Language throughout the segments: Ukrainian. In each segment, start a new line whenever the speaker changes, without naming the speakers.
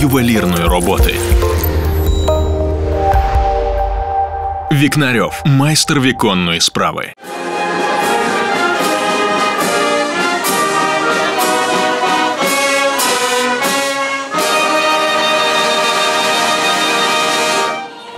Ювелірної роботи. Вікнарьов майстер віконної справи.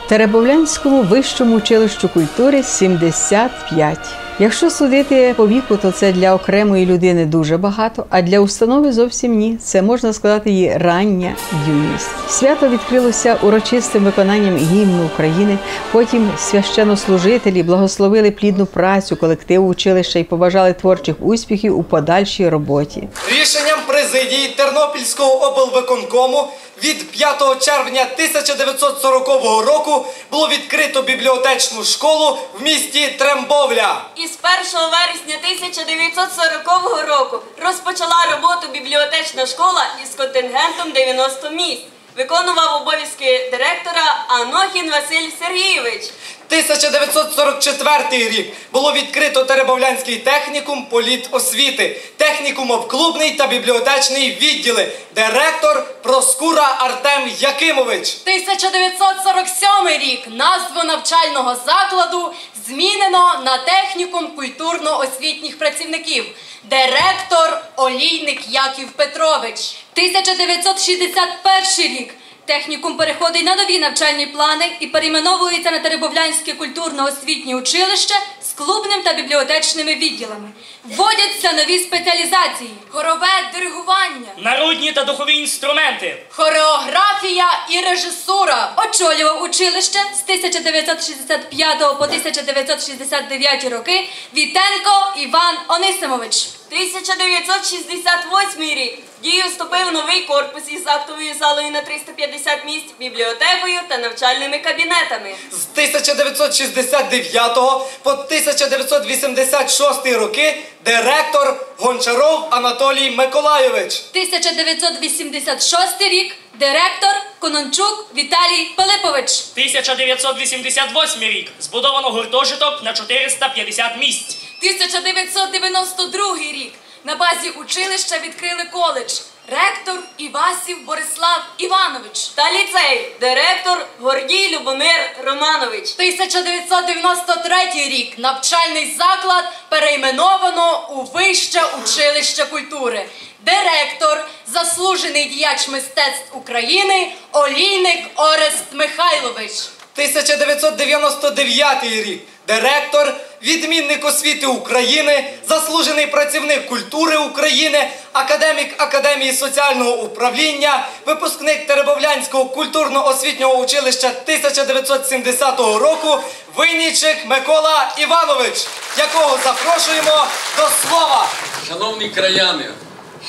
Теребовлянському вищому училищу культури 75. Якщо судити по віку, то це для окремої людини дуже багато, а для установи зовсім ні. Це можна сказати її рання юність. Свято відкрилося урочистим виконанням гімну України. Потім священнослужителі благословили плідну працю колективу училища і побажали творчих успіхів у подальшій роботі.
Рішенням президії Тернопільського облвиконкому від 5 червня 1940 року було відкрито бібліотечну школу в місті Трембовля.
Із 1 вересня 1940 року розпочала роботу бібліотечна школа із контингентом 90 місць. Виконував обов'язки директора Анохін Василь Сергійович.
1944 рік було відкрито Теребовлянський технікум політосвіти, технікумов-клубний та бібліотечний відділи, директор Проскура Артем Якимович.
1947 рік назву навчального закладу змінено на технікум культурно-освітніх працівників. Директор Олійник Яків Петрович. 1961 рік. Технікум переходить на нові навчальні плани і перейменовується на Теребовлянське культурно-освітнє училище клубним та бібліотечними відділами. Вводяться нові спеціалізації: хорове диригування,
Народні та духові інструменти.
Хореографія і режисура очолював училище з 1965 по 1969 роки Вітенко Іван Онисимович.
1968 рік. Дію вступив новий корпус із актовою залою на 350 місць, бібліотекою та навчальними кабінетами.
З 1969 по 1986 роки директор Гончаров Анатолій Миколайович.
1986 рік директор Конончук Віталій Пилипович.
1988 рік. Збудовано гуртожиток на 450 місць.
1992 рік на базі училища відкрили коледж. Ректор Івасів Борислав Іванович.
Та ліцей, директор Гордій Любомир Романович.
1993 рік навчальний заклад перейменовано у Вище училище культури. Директор, заслужений діяч мистецтв України Олійник Орест Михайлович.
1999 рік. Директор, відмінник освіти України, заслужений працівник культури України, академік Академії соціального управління, випускник Теребовлянського культурно-освітнього училища 1970 року, Виннічик Микола Іванович, якого запрошуємо до слова.
Шановні краяни,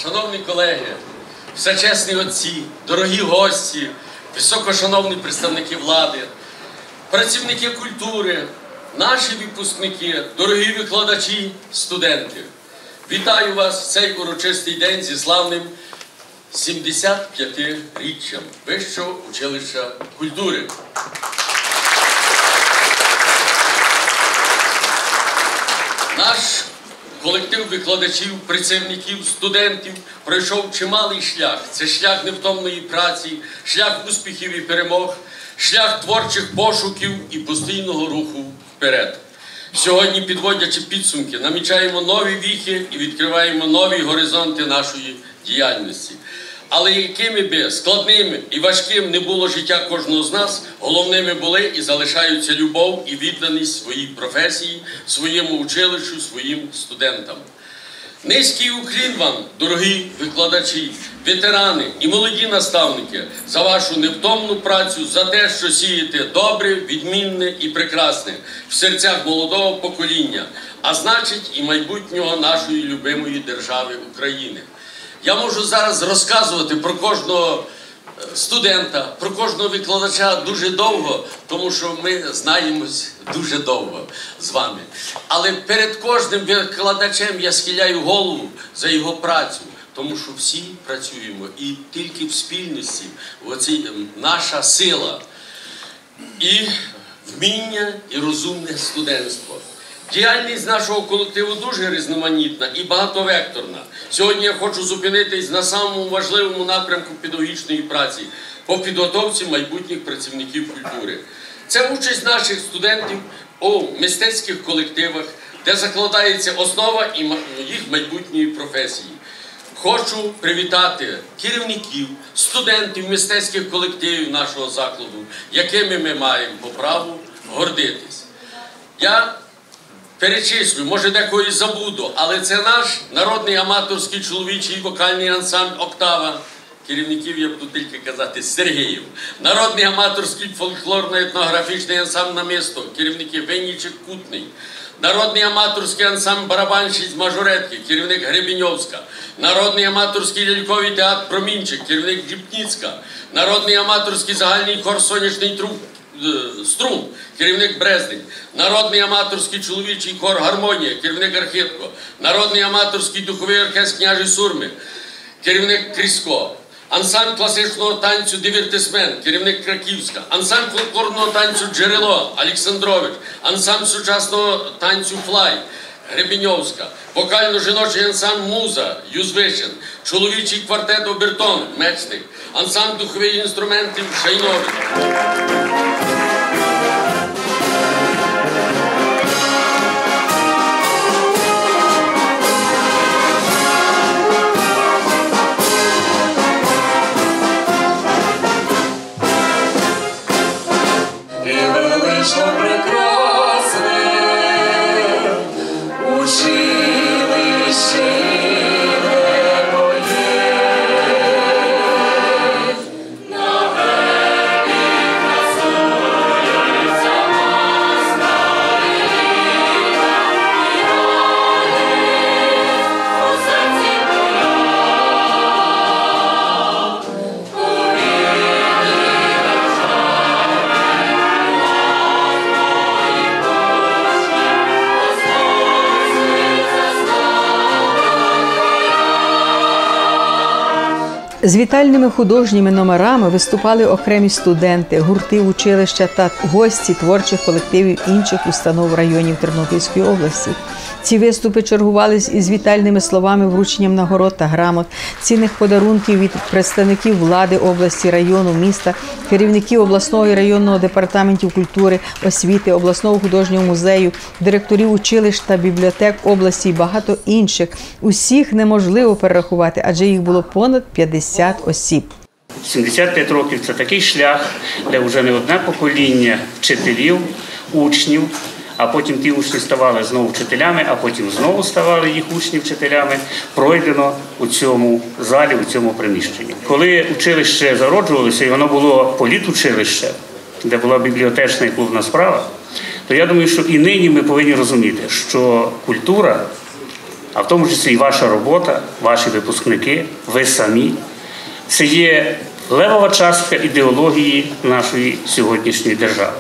шановні колеги, всечесні отці, дорогі гості, високошановні представники влади, працівники культури, наші випускники, дорогі викладачі, студенти. Вітаю вас в цей урочистий день зі славним 75-річчям Вищого училища культури. Наш колектив викладачів, працівників, студентів пройшов чималий шлях. Це шлях невтомної праці, шлях успіхів і перемог, шлях творчих пошуків і постійного руху вперед. Сьогодні, підводячи підсумки, намічаємо нові віхи і відкриваємо нові горизонти нашої діяльності. Але якими би складними і важким не було життя кожного з нас, головними були і залишаються любов і відданість своїй професії, своєму училищу, своїм студентам. Низький уклін вам, дорогі викладачі, ветерани і молоді наставники, за вашу невтомну працю, за те, що сієте добре, відмінне і прекрасне в серцях молодого покоління, а значить і майбутнього нашої любимої держави України. Я можу зараз розказувати про кожного студента, про кожного викладача дуже довго, тому що ми знаємось дуже довго з вами. Але перед кожним викладачем я схиляю голову за його працю, тому що всі працюємо і тільки в спільності оці ем, наша сила і вміння і розумне студентство. Діяльність нашого колективу дуже різноманітна і багатовекторна. Сьогодні я хочу зупинитись на самому важливому напрямку педагогічної праці по підготовці майбутніх працівників культури. Це участь наших студентів у мистецьких колективах, де закладається основа їх майбутньої професії. Хочу привітати керівників, студентів мистецьких колективів нашого закладу, якими ми маємо по праву гордитись. Я перечислю, може декоїсь забуду, але це наш народний аматорський чоловічий вокальний ансамбль Октава. Керівників я буду тільки казати Сергіїв. Народний аматорський фольклорно-етнографічний ансамбль намисто, керівники Виннічик Кутний. Народний аматорський ансамбль барабанщиць мажоретки, керівник Гребіньовська. Народний аматорський ляльковий театр Промінчик, керівник Джіпніцька. Народний аматорський загальний хор Сонячний труп Струм, керівник Брездень, народний аматорський чоловічий хор Гармонія, керівник Архитко, народний аматорський духовий оркестр княжі Сурми, керівник Крісько, ансамбль класичного танцю Дивертисмен, керівник Краківська, ансамбль фольклорного танцю Джерело Олександрович, ансамбль сучасного танцю Флай. Гребіньовська, вокально-жіночий ансамбль Муза, Юзвишин, чоловічий квартет Обертон, Мечник, ансамбль духових інструментів Шайнович.
З вітальними художніми номерами виступали окремі студенти, гурти училища та гості творчих колективів інших установ районів Тернопільської області. Ці виступи чергувались із вітальними словами, врученням нагород та грамот, цінних подарунків від представників влади області, району, міста, керівників обласного і районного департаментів культури, освіти, обласного художнього музею, директорів училищ та бібліотек області і багато інших. Усіх неможливо перерахувати, адже їх було понад 50 осіб.
75 років це такий шлях, де вже не одне покоління вчителів, учнів, а потім ті учні ставали знову вчителями, а потім знову ставали їх учні вчителями, пройдено у цьому залі, у цьому приміщенні. Коли училище зароджувалося, і воно було політучилище, де була бібліотечна і клубна справа, то я думаю, що і нині ми повинні розуміти, що культура, а в тому числі і ваша робота, ваші випускники, ви самі, це є левова частка ідеології нашої сьогоднішньої держави.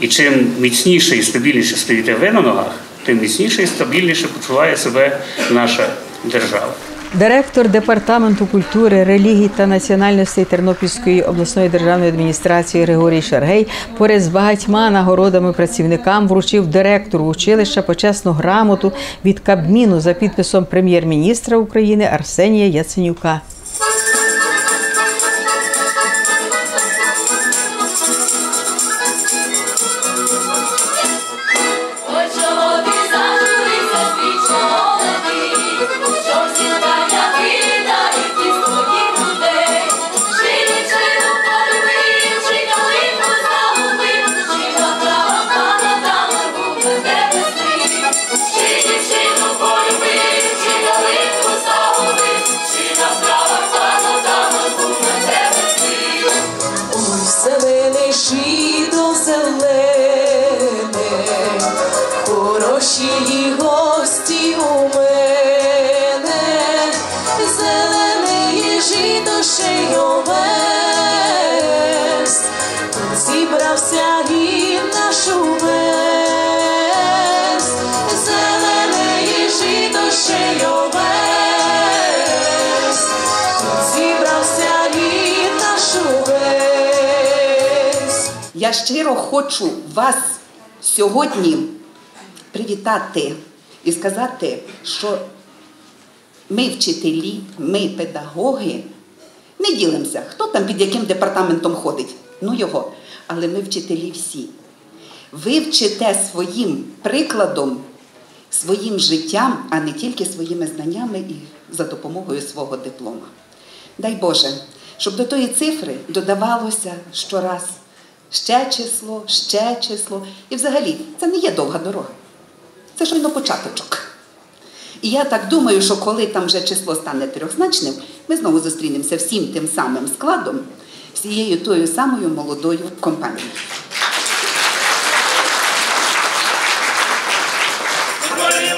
І чим міцніше і стабільніше стоїте ви на ногах, тим міцніше і стабільніше почуває себе наша держава.
Директор департаменту культури, релігій та національностей Тернопільської обласної державної адміністрації Григорій Шаргей поряд з багатьма нагородами працівникам вручив директору училища почесну грамоту від Кабміну за підписом прем'єр-міністра України Арсенія Яценюка.
Я щиро хочу вас сьогодні привітати і сказати, що ми вчителі, ми педагоги, не ділимося, хто там під яким департаментом ходить. Ну його. Але ми вчителі всі. Ви вчите своїм прикладом, своїм життям, а не тільки своїми знаннями і за допомогою свого диплома. Дай Боже, щоб до тої цифри додавалося щораз ще число, ще число. І взагалі, це не є довга дорога. Це щойно початочок. І я так думаю, що коли там вже число стане трьохзначним, ми знову зустрінемося всім тим самим складом, всією тою самою молодою компанією.
Мене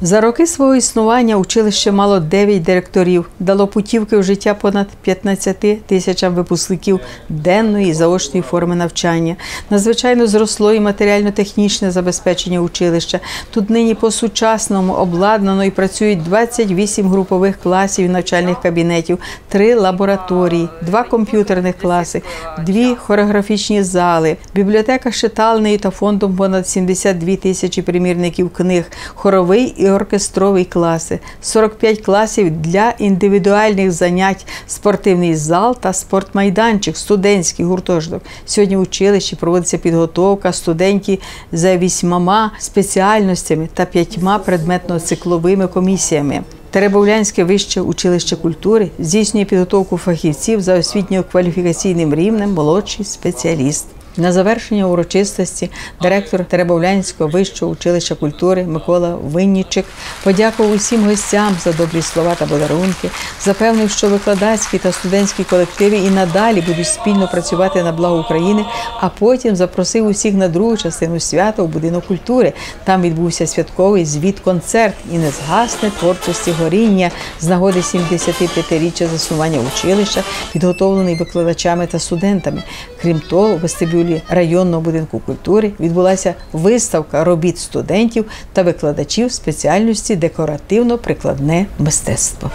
За роки свого існування училище мало 9 директорів, дало путівки в життя понад 15 тисячам випускників денної і заочної форми навчання. Надзвичайно зросло і матеріально-технічне забезпечення училища. Тут нині по-сучасному обладнано і працюють 28 групових класів і навчальних кабінетів, три лабораторії, два комп'ютерних класи, дві хореографічні зали, бібліотека з читальнею та фондом понад 72 тисячі примірників книг, хоровий і оркестровий класи, 45 класів для індивідуальних занять, спортивний зал та спортмайданчик, студентський гуртожиток. Сьогодні в училищі проводиться підготовка студентів за вісьмома спеціальностями та п'ятьма предметно-цикловими комісіями. Теребовлянське вище училище культури здійснює підготовку фахівців за освітньо-кваліфікаційним рівнем молодший спеціаліст. На завершення урочистості директор Теребовлянського вищого училища культури Микола Виннічик подякував усім гостям за добрі слова та подарунки, запевнив, що викладацькі та студентські колективи і надалі будуть спільно працювати на благо України, а потім запросив усіх на другу частину свята у будинок культури. Там відбувся святковий звіт-концерт і не згасне творчості горіння з нагоди 75-річчя заснування училища, підготовлений викладачами та студентами. Крім того, у вестибюлі районного будинку культури відбулася виставка робіт студентів та викладачів спеціальності декоративно-прикладне мистецтво.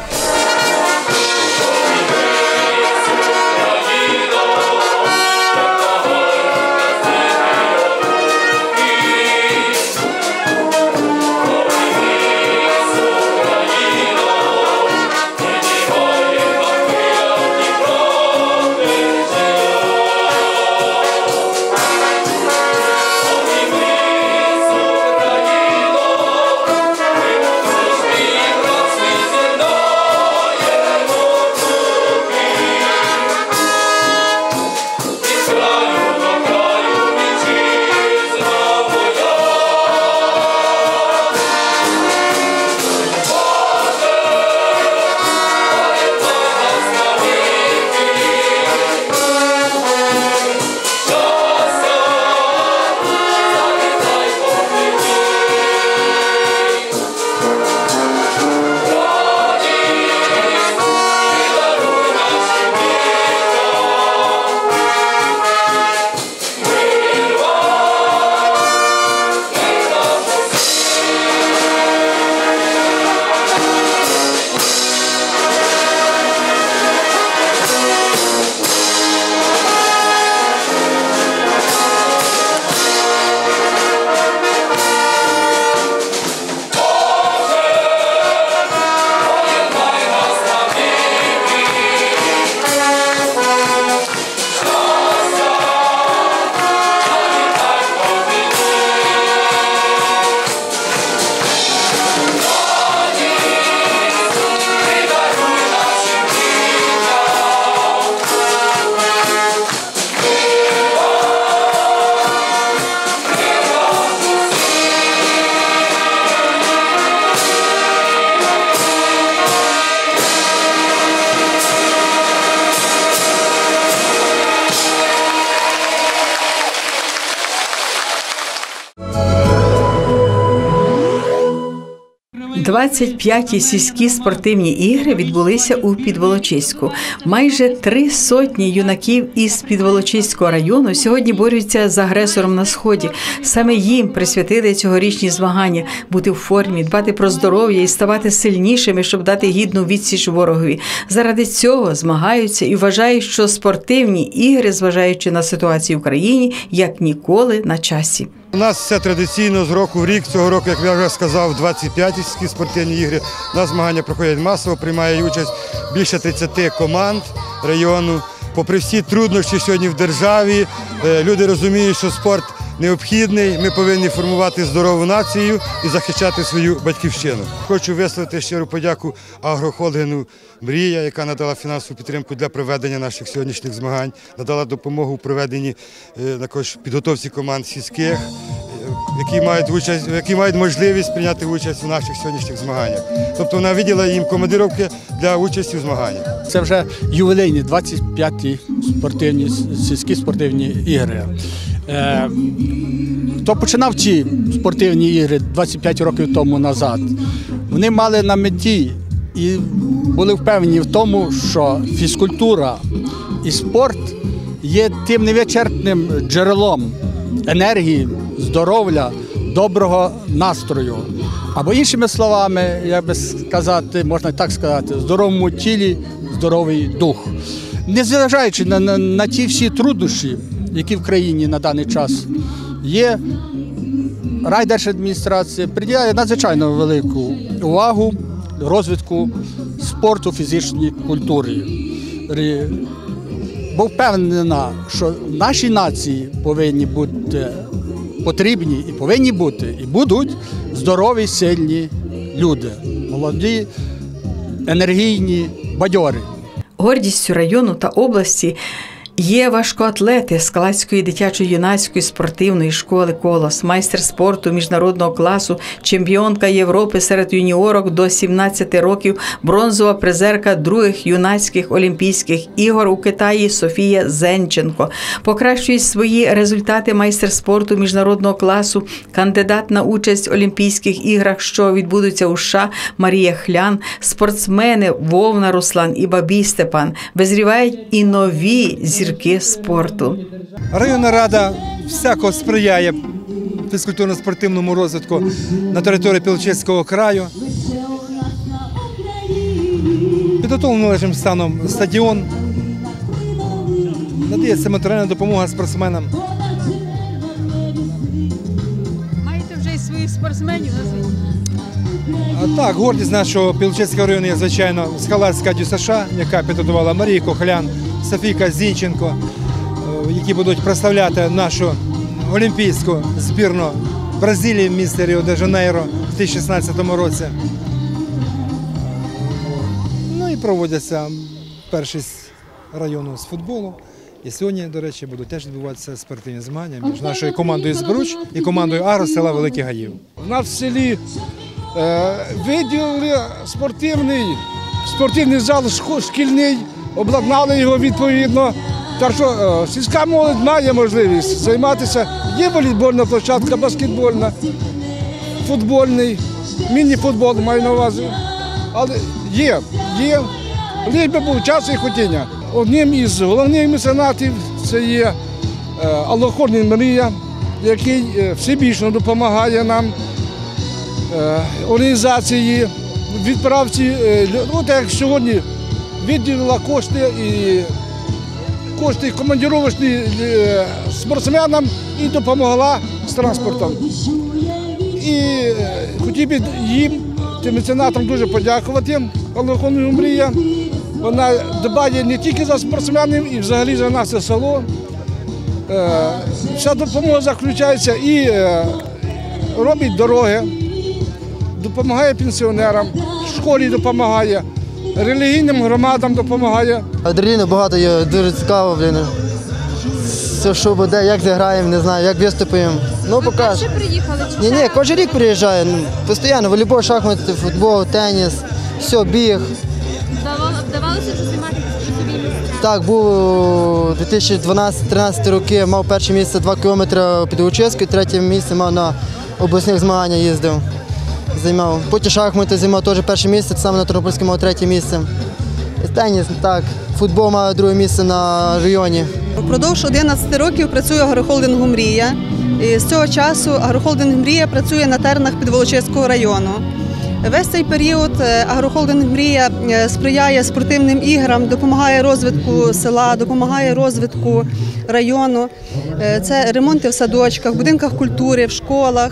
25-ті сільські спортивні ігри відбулися у Підволочиську. Майже три сотні юнаків із Підволочиського району сьогодні борються з агресором на сході. Саме їм присвятили цьогорічні змагання бути в формі, дбати про здоров'я і ставати сильнішими, щоб дати гідну відсіч ворогові. Заради цього змагаються і вважають, що спортивні ігри, зважаючи на ситуацію в країні, як ніколи на часі.
У нас все традиційно з року в рік. Цього року, як я вже сказав, 25 сільські спортивні ігри. У нас змагання проходять масово, приймає участь більше 30 команд району. Попри всі труднощі сьогодні в державі, е, люди розуміють, що спорт необхідний. Ми повинні формувати здорову націю і захищати свою батьківщину. Хочу висловити щиру подяку агрохолдингу Мрія, яка надала фінансову підтримку для проведення наших сьогоднішніх змагань, надала допомогу у проведенні е, також підготовці команд сільських, е, які мають участь, які мають можливість прийняти участь у наших сьогоднішніх змаганнях. Тобто вона виділа їм командировки для участі у змаганнях.
Це вже ювілейні 25-ті спортивні сільські спортивні ігри. Е, Хто починав ці спортивні ігри 25 років тому назад, вони мали на меті і були впевнені в тому, що фізкультура і спорт є тим невичерпним джерелом енергії, здоров'я, доброго настрою. Або іншими словами, як би сказати, можна так сказати, здоровому тілі здоровий дух. Незважаючи на, на, на ті всі труднощі, які в країні на даний час є, райдержадміністрація приділяє надзвичайно велику увагу розвитку спорту, фізичній культури. Ри- Бо впевнена, що нашій нації повинні бути потрібні і повинні бути, і будуть здорові, сильні люди, молоді, енергійні, бадьорі.
Гордістю району та області є важкоатлети Скалацької дитячо-юнацької спортивної школи Колос, майстер спорту міжнародного класу, чемпіонка Європи серед юніорок до 17 років, бронзова призерка других юнацьких олімпійських ігор у Китаї Софія Зенченко. Покращує свої результати майстер спорту міжнародного класу, кандидат на участь в Олімпійських іграх, що відбудуться у США Марія Хлян, спортсмени Вовна Руслан і Бабій Степан. Визрівають і нові зірки спорту.
Районна рада всяко сприяє фізкультурно-спортивному розвитку на території Пілчиського краю. Підготовлений належним станом стадіон. Надається матеріальна допомога спортсменам.
Маєте вже й своїх спортсменів назвіть?
А так, гордість нашого Пілчиського району є, звичайно, скалацька ДЮСШ, яка підготувала Марія Кохлян, Софійка Зінченко, е, які будуть представляти нашу олімпійську збірну Бразилії в місті Ріо-де-Жанейро в 2016 році. Ну і проводяться першість району з футболу. І сьогодні, до речі, будуть теж відбуватися спортивні змагання між нашою командою Збруч і командою Аро села Великі Гаїв.
У нас в селі е, виділили спортивний, спортивний зал шкільний, обладнали його відповідно. Так що е, сільська молодь має можливість займатися. Є волейбольна площадка, баскетбольна, футбольний, міні-футбол маю на увазі. Але є, є. Лиш би був час і хотіння. Одним із головних меценатів це є е, Аллохорний Марія, який е, всебічно допомагає нам організації, відправці, ну, як сьогодні виділила кошти і кошти командировочні е, спортсменам і допомогла з транспортом. І е, хотів би їм, тим меценатам дуже подякувати, Аллахону Мрія. Вона дбає не тільки за спортсменів і взагалі за наше село. Е, Вся допомога заключається і робить дороги, допомагає пенсіонерам, школі допомагає, релігійним громадам допомагає.
Адреналіну багато є, дуже цікаво, блін. Все, що буде, як зіграємо, не знаю, як виступимо. Ну, покаж.
приїхали?
Ні, ні, кожен рік приїжджає. ну, Постійно, волейбол, шахмати, футбол, теніс, все, біг.
Вдавалося чи займатися призові місця?
Так, був у 2012-13 роки, мав перше місце 2 кілометри під Учиською, третє місце мав на обласних змаганнях їздив. Займав. Потім шахмати займав теж перше місце, саме на Тернопільському мав третє місце. Теніс, так. Футбол мав друге місце на районі.
Впродовж 11 років працюю агрохолдингу Мрія. І з цього часу агрохолдинг Мрія працює на теренах Підволочиського району. Весь цей період е, агрохолдинг Мрія е, сприяє спортивним іграм, допомагає розвитку села, допомагає розвитку району. Е, Це ремонти в садочках, будинках культури, в школах,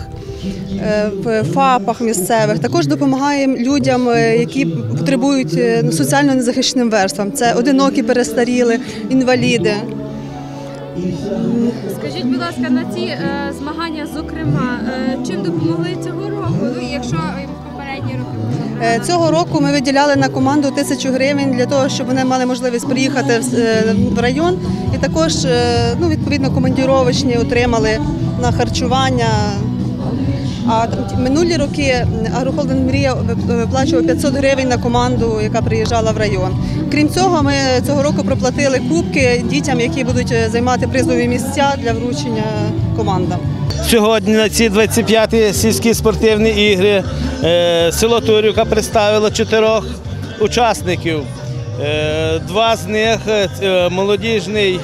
в ФАПах місцевих. Також допомагаємо людям, е, які потребують е, соціально незахищеним верствам. Це одинокі перестаріли, інваліди.
Скажіть, будь ласка, на ці е, змагання, зокрема, е, чим допомогли цього року? Ну, якщо е, попередні роки
Е, Цього року ми виділяли на команду тисячу гривень для того, щоб вони мали можливість приїхати в е, район. І також е, ну, відповідно командіровочні отримали на харчування. А минулі роки агрохолдинг Мрія виплачував 500 гривень на команду, яка приїжджала в район. Крім цього, ми цього року проплатили кубки дітям, які будуть е, займати призові місця для вручення командам.
Сьогодні на ці 25-ті сільські спортивні ігри е, село Турівка представило чотирьох учасників. Е, Два з них молодіжний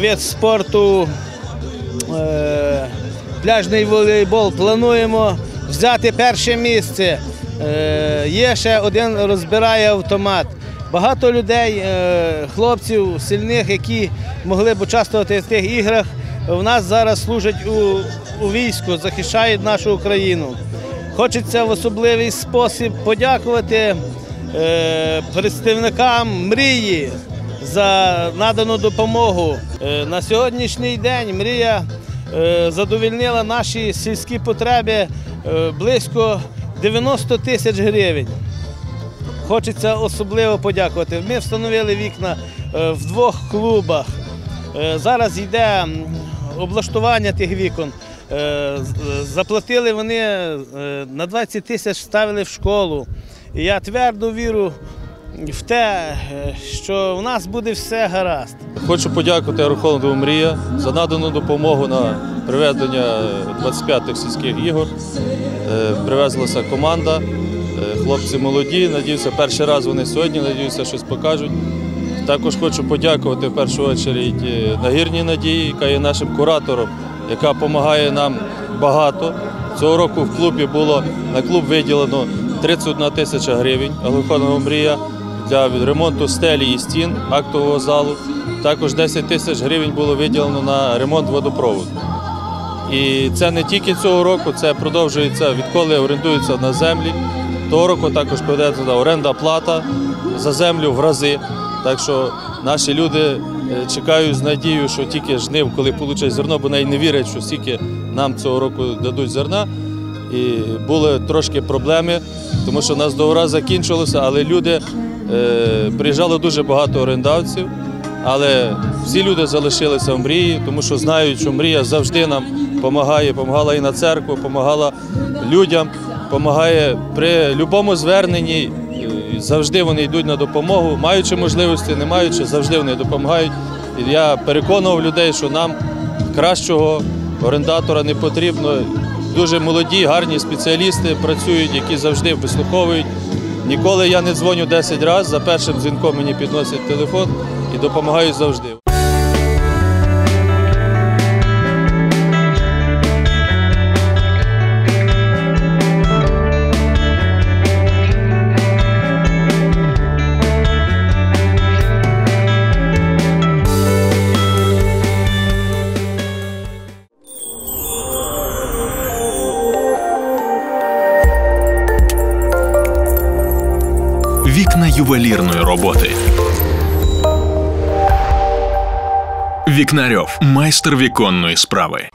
вид спорту, пляжний волейбол. Плануємо взяти перше місце. Е, Є ще один розбирає автомат. Багато людей, е, хлопців сильних, які могли б участвувати в тих іграх, в нас зараз служать у, у війську, захищають нашу Україну. Хочеться в особливий спосіб подякувати е, представникам мрії за надану допомогу. На сьогоднішній день мрія задовільнила наші сільські потреби е, близько 90 тисяч гривень. Хочеться особливо подякувати. Ми встановили вікна е, в двох клубах. Е, Зараз йде облаштування тих вікон. Е, Заплатили вони е, на 20 тисяч, ставили в школу. Я твердо вірю в те, е, що в нас буде все гаразд.
Хочу подякувати Агрохолдингу Мрія за надану допомогу на приведення 25-х сільських ігор. Е, Привезлася команда, е, хлопці молоді. Надіюся, перший раз вони сьогодні, надіюся, щось покажуть. Також хочу подякувати в першу чергу Нагірній Надії, яка є нашим куратором, яка допомагає нам багато. Цього року в клубі було на клуб виділено 31 тисяча гривень Агрохолдингу Мрія для ремонту стелі і стін актового залу. Також 10 тисяч гривень було виділено на ремонт водопроводу. І це не тільки цього року, це продовжується відколи орендуються на землі. Того року також проведена оренда плата за землю в рази. Так що наші люди е, чекають з надією, що тільки жнив, коли получать зерно, бо навіть не вірять, що стільки нам цього року дадуть зерна. І були трошки проблеми, тому що у нас договора закінчилися, але люди приїжджало дуже багато орендавців. Але всі люди залишилися в мрії, тому що знають, що мрія завжди нам допомагає, допомагала і на церкву, допомагала людям, допомагає при будь-якому зверненні. е, Завжди вони йдуть на допомогу, маючи можливості, не маючи, завжди вони допомагають. І я переконував людей, що нам кращого орендатора не потрібно. Дуже молоді, гарні спеціалісти працюють, які завжди вислуховують. Ніколи я не дзвоню 10 разів, за першим дзвінком мені підносять телефон і допомагають завжди.
Вікна ювелірної роботи. Вікнарьов майстер віконної справи.